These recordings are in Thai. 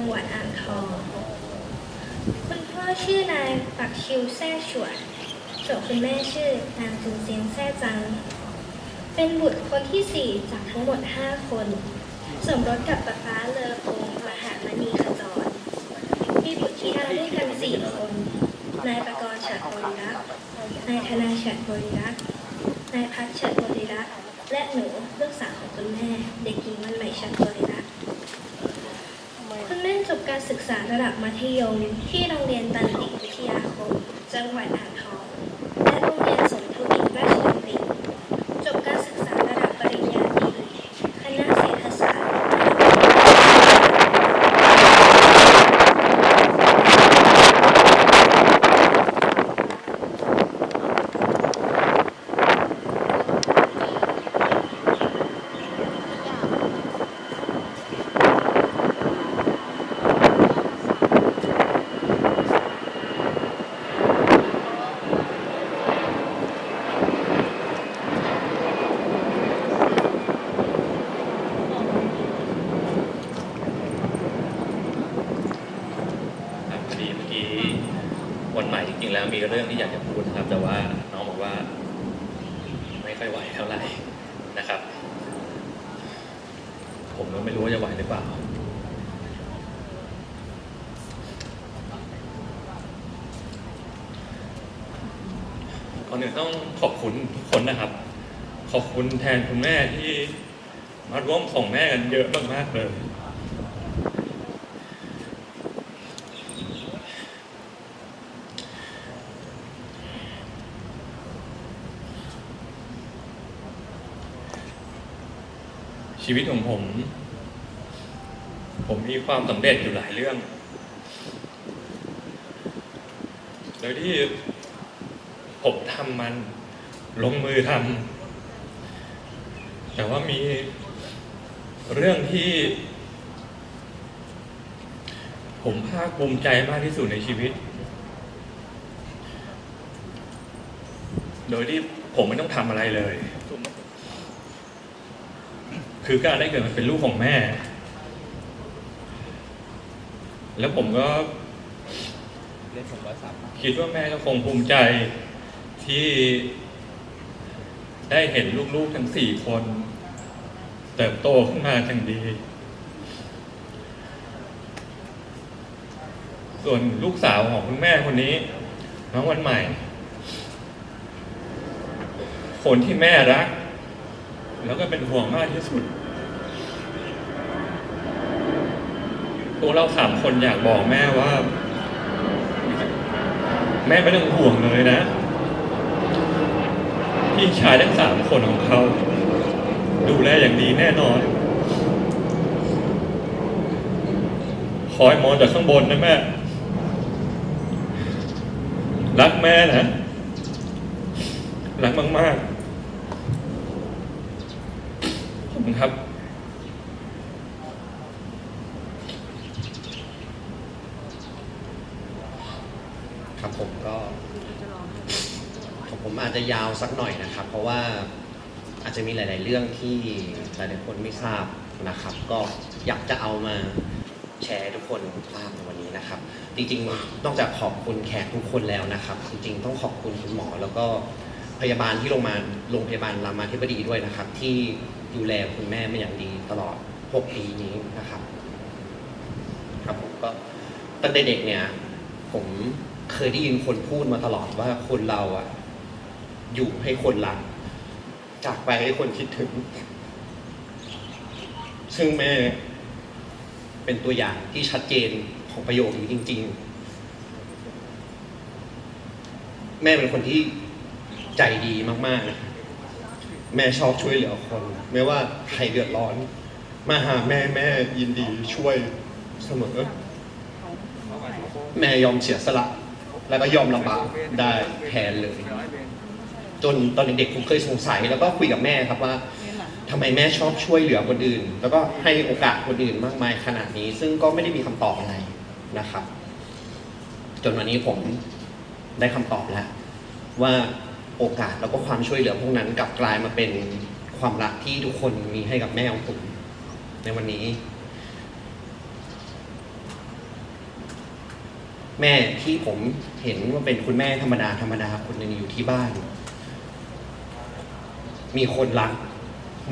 จังหวัดอ่างทอง คุณพ่อชื่อนายปักชิวแซ่ฉวนส่วนคุณแม่ชื่อนางจุนเซียงแซ่จัง เป็นบุตรคนที่สี่จากทั้งหมด5คน สมรสกับป๊าป๊าเลอพงมหามณีขจร มีบุตรธิดาด้วยกันสี่คน นายประกรณ์ฉัดบริรักษ์นายธนาฉัดบริรักษ์นายพัชฉัดบริรักษ์และหนูลูกสาวของคุณแม่ เด็กหญิงวันใหม่ฉัดบริรักษ์คุณแม่จบ การศึกษาระดับมัธยม ที่โรงเรียนตันติวิทยาคม จังหวัดอ่างทอง และโรงเรียนสมทวินราชดำริจบการศึกษาระดับปริญญาตรีคณะเศรษฐศาสตร์ ครับพอดีเมื่อกี้ วันใหม่จริงๆแล้วมีเรื่องที่อยากจะพูดนะครับ แต่ว่าน้องบอกว่า ไม่ค่อยไหวเท่าไหร่นะครับ ผมก็ไม่รู้ว่าจะไหวหรือเปล่าก่อนอื่นต้องขอบคุณทุกคนนะครับ ขอบคุณแทนคุณแม่ที่มาร่วมส่งแม่กันเยอะมากๆเลย ชีวิตของผม ผมมีความสำเร็จอยู่หลายเรื่อง โดยที่ผมทำมัน ลงมือทำแต่ว่ามีเรื่องที่ ผมภาคภูมิใจมากที่สุดในชีวิต โดยที่ผมไม่ต้องทำอะไรเลย คือการได้เกิดมาเป็นลูกของแม่ แล้วผมก็เล่นผมร้อยสามคิดว่าแม่ก็คงภูมิใจที่ได้เห็นลูกๆทั้งสี่คน เติบโตขึ้นมาอย่างดี ส่วนลูกสาวของคุณแม่คนนี้ น้องวันใหม่ คนที่แม่รัก แล้วก็เป็นห่วงมากที่สุด ตัวเราสามคนอยากบอกแม่ว่า แม่ไม่ต้องห่วงเลยนะ พี่ชายทั้งสามคนของเขา ดูแลอย่างดีแน่นอน คอยมองจากข้างบนนะแม่ รักแม่นะ รักมาก ๆข อบคุณครับครับผมก็ของผมอาจจะยาวสักหน่อยนะครับ เพราะว่าอาจจะมีหลาย ๆ เรื่องที่หลายๆคนไม่ทราบนะครับ ก็อยากจะเอามาแชร์ทุกคนทราบในวันนี้นะครับ จริงๆนอกจากขอบคุณแขกทุกคนแล้วนะครับ จริง ๆ ต้องขอบคุณคุณหมอแล้วก็พยาบาลที่โรงพยาบาลโรงพยาบาลรามาธิบดีด้วยนะครับ ที่ ดูแลคุณแม่เป็นอย่างดีตลอด 6 ปีนี้นะครับ ครับผมก็ตั้งแต่เด็กเนี่ย ผมเคยได้ยินคนพูดมาตลอดว่าคนเราอะอยู่ให้คนรัก จากไปให้คนคิดถึง ซึ่งแม่เป็นตัวอย่างที่ชัดเจนของประโยคนี้จริง ๆ แม่เป็นคนที่ใจดีมากๆนะ แม่ชอบช่วยเหลือคน ไม่ว่าใครเดือดร้อน มาหาแม่แม่ยินดีช่วยเสมอ แม่ยอมเสียสละ แล้วก็ยอมลำบากได้แทนเลย จนตอนเด็กๆผมเคยสงสัยแล้วก็คุยกับแม่ครับว่าทำไมแม่ชอบช่วยเหลือคนอื่น แล้วก็ให้โอกาสคนอื่นมากมายขนาดนี้ ซึ่งก็ไม่ได้มีคำตอบอะไรนะครับ จนวันนี้ผมได้คำตอบแล้วว่า โอกาสแล้วก็ความช่วยเหลือพวกนั้นกลับกลายมาเป็นความรักที่ทุกคนมีให้กับแม่ของผมในวันนี้ แม่ที่ผมเห็นว่าเป็นคุณแม่ธรรมดาธรรมดาคนหนึ่งอยู่ที่บ้าน มีคนรัก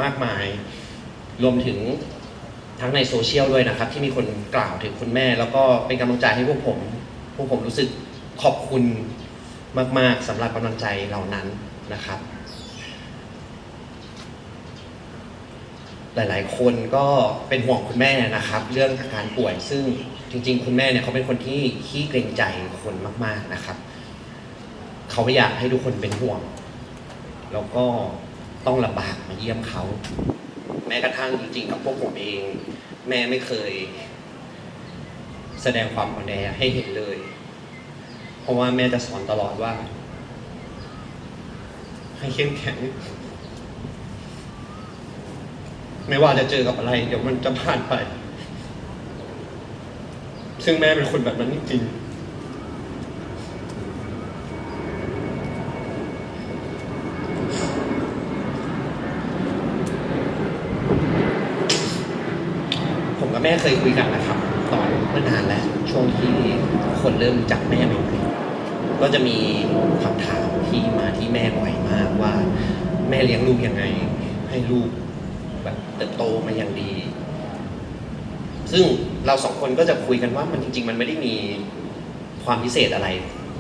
มากมาย รวมถึงทั้งในโซเชียลด้วยนะครับ ที่มีคนกล่าวถึงคุณแม่ แล้วก็เป็นกำลังใจให้พวกผม พวกผมรู้สึกขอบคุณ มาก ๆสำหรับกำลังใจเหล่านั้นนะครับ หลายๆ คนก็เป็นห่วงคุณแม่นะครับ เรื่องอาการป่วยซึ่งจริง ๆ คุณแม่เนี่ยเขาเป็นคนที่ขี้เกรงใจคนมาก ๆนะครับเขาไม่อยากให้ทุกคนเป็นห่วง แล้วก็ต้องลำบากมาเยี่ยมเขา แม้กระทั่งจริงๆกับพวกผมเอง แม่ไม่เคย แสดงความอ่อนแอให้เห็นเลย เพราะว่าแม่จะสอนตลอดว่า ให้เข้มแข็ง ไม่ว่าจะเจอกับอะไร เดี๋ยวมันจะผ่านไป ซึ่งแม่เป็นคนแบบนั้นจริงผมกับแม่เคยคุยกันนะครับ ตอนเมื่อนานแล้ว ช่วงที่คนเริ่มจักแม่ใหม่ๆ ก็จะมีคำถามที่มาที่แม่บ่อยมากว่า แม่เลี้ยงลูกยังไง ให้ลูกแบบเติบโตมาอย่างดี ซึ่งเราสองคนก็จะคุยกันว่ามันจริง ๆ มันไม่ได้มีความพิเศษอะไร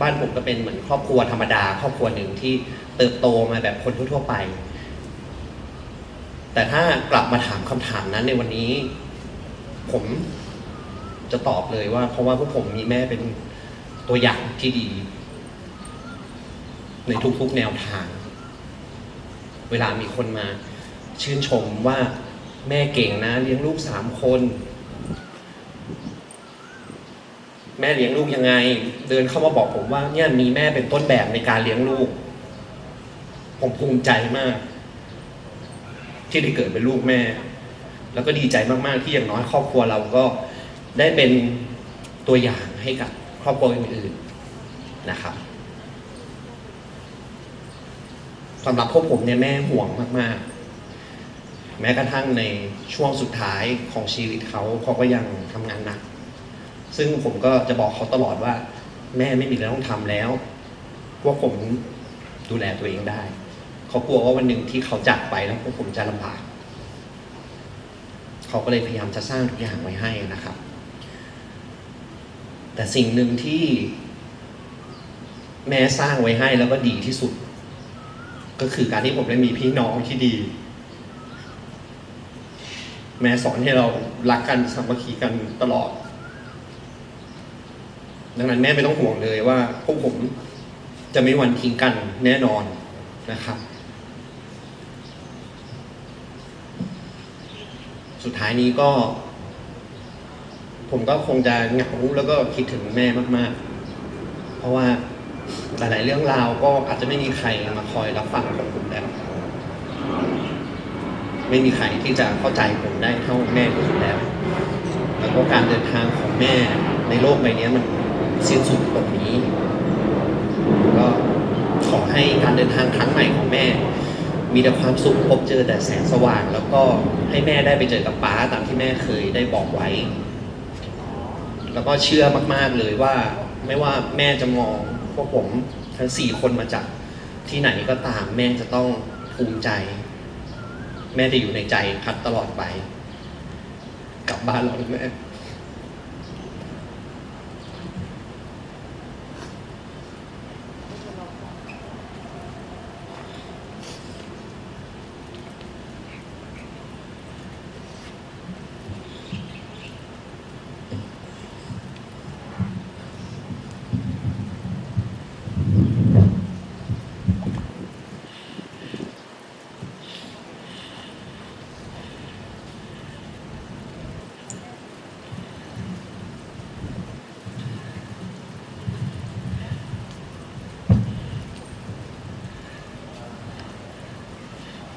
บ้านผมก็เป็นเหมือนครอบครัวธรรมดา ครอบครัวหนึ่งที่เติบโตมาแบบคนทั่วๆไป แต่ถ้ากลับมาถามคำถามนั้นในวันนี้ ผมจะตอบเลยว่า เพราะว่าพวกผมมีแม่เป็นตัวอย่างที่ดี ในทุกๆแนวทาง เวลามีคนมาชื่นชมว่าแม่เก่งนะเลี้ยงลูกสามคน แม่เลี้ยงลูกยังไง เดินเข้ามาบอกผมว่าเนี่ยมีแม่เป็นต้นแบบในการเลี้ยงลูก ผมภูมิใจมาก ที่ได้เกิดเป็นลูกแม่ แล้วก็ดีใจมากๆที่อย่างน้อยครอบครัวเราก็ได้เป็นตัวอย่างให้กับครอบครัวอื่นๆนะครับ สำหรับพวกผมเนี่ยแม่ห่วงมากๆ แม้กระทั่งในช่วงสุดท้ายของชีวิตเขาเขาก็ยังทำงานหนัก ซึ่งผมก็จะบอกเขาตลอดว่า แม่ไม่มีอะไรต้องทำแล้วพวกผมดูแลตัวเองได้ เขากลัวว่าวันหนึ่งที่เขาจากไปแล้วพวกผมจะลำบาก เขาก็เลยพยายามจะสร้างทุกอย่างไว้ให้นะครับ แต่สิ่งหนึ่งที่แม่สร้างไว้ให้แล้วก็ดีที่สุด ก็คือการที่ผมได้มีพี่น้องที่ดี แม่สอนให้เรารักกันสามัคคีกันตลอด ดังนั้นแม่ไม่ต้องห่วงเลยว่า พวกผมจะไม่วันทิ้งกันแน่นอนนะครับ สุดท้ายนี้ก็ ผมก็คงจะเหงาแล้วก็คิดถึงแม่มาก ๆ เพราะว่า หลาย ๆ เรื่องราวก็อาจจะไม่มีใครมาคอยรับฟังของผมแล้ว ไม่มีใครที่จะเข้าใจผมได้เท่าแม่ผมแล้ว แล้วก็การเดินทางของแม่ในโลกใบนี้มันสิ้นสุดตรงนี้ ก็ขอให้การเดินทางครั้งใหม่ของแม่ มีแต่ความสุขพบเจอแต่แสงสว่าง แล้วก็ให้แม่ได้ไปเจอกับป้าตามที่แม่เคยได้บอกไว้ แล้วก็เชื่อมาก ๆ เลยว่าไม่ว่าแม่จะมอง พวกผมทั้งสี่คนมาจากที่ไหนก็ตามแม่จะต้องภูมิใจ แม่จะอยู่ในใจพัดตลอดไป กลับบ้านเรานะแม่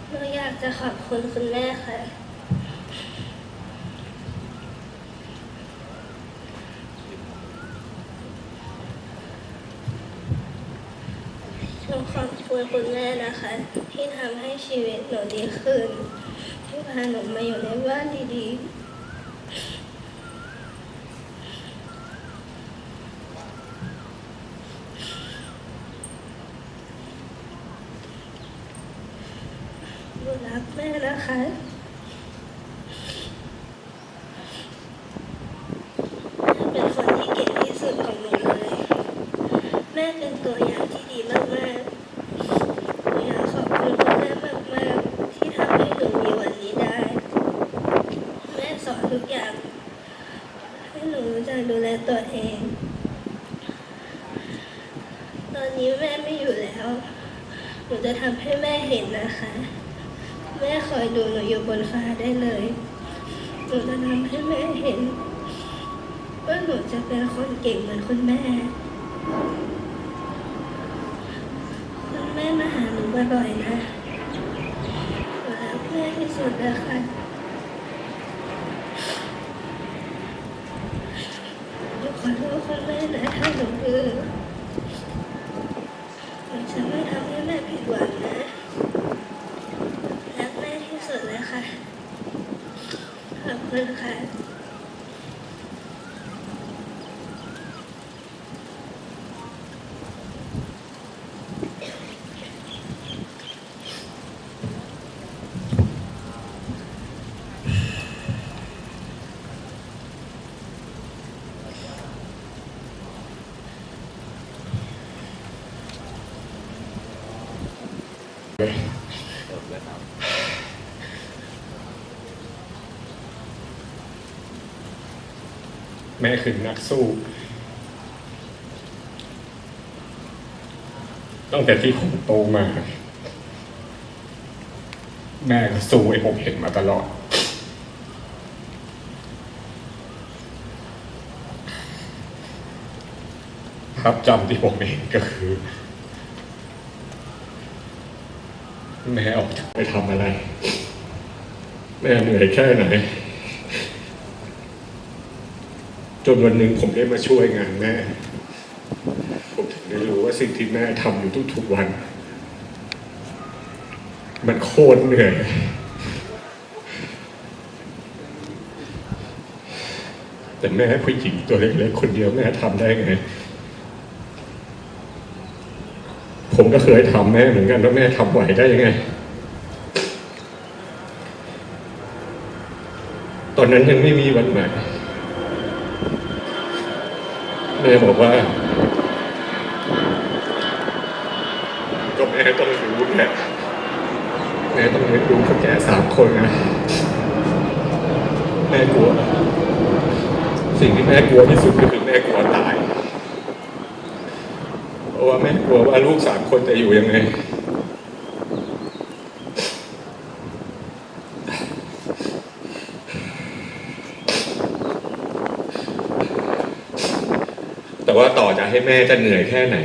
หนูอยากจะขอบคุณคุณแม่ค่ะ หนูขอบคุณคุณแม่นะคะ ที่ทำให้ชีวิตหนูดีขึ้น ที่พาหนูมาอยู่ในบ้านดีๆ รักแม่นะคะเป็นคนที่เก่งที่สุดของหนูเลย แม่เป็นตัวอย่างที่ดีมากๆหนูอยากขอบคุณคุณแม่มากๆ ที่ทำให้หนูมีวันนี้ได้ แม่สอนทุกอย่าง ให้หนูรู้จักดูแลตัวเอง ตอนนี้แม่ไม่อยู่แล้วหนูจะทำให้แม่เห็นนะคะ แม่คอยดูหนูอยู่บนฟ้าได้เลยหนูจะทำให้แม่เห็น ว่าหนูจะเป็นคนเก่งเหมือนคุณแม่คุณแม่มาหาหนูบ่อยๆนะหนูรักแม่ที่สุดเลยค่ะ หนูขอโทษคุณแม่นะถ้าหนูดื้อหนูจะไม่ทำให้แม่ผิดหวังนะรักแม่ที่สุดเลยค่ะ ขอบคุณค่ะ แม่คือนักสู้ ตั้งแต่ที่ผมโตมา แม่ก็สู้ให้ผมเห็นมาตลอดภาพจำที่ผมเห็นก็คือ แม่ออกจากไปทำอะไร แม่เหนื่อยแค่ไหน จนวันหนึ่งผมได้มาช่วยงานแม่ ผมถึงได้รู้ว่าสิ่งที่แม่ทำอยู่ทุกๆวัน มันโคตรเหนื่อยแต่แม่ผู้หญิงตัวเล็กๆคนเดียวแม่ทำได้ไง ผมก็เคยทำแม่เหมือนกันแล้วแม่ทำไหวได้ยังไง ตอนนั้นยังไม่มีวันใหม่แม่บอกว่าก็แม่ต้องรู้แหละแม่ต้องเลี้ยงดูเขาแก่สามคนนะแม่กลัว สิ่งที่แม่กลัวที่สุดก็คือแม่กลัวตาย ว่าแม่กลัวว่าลูกสามคนจะอยู่ยังไง แต่ว่าต่อจะให้แม่จะเหนื่อยแค่ไหน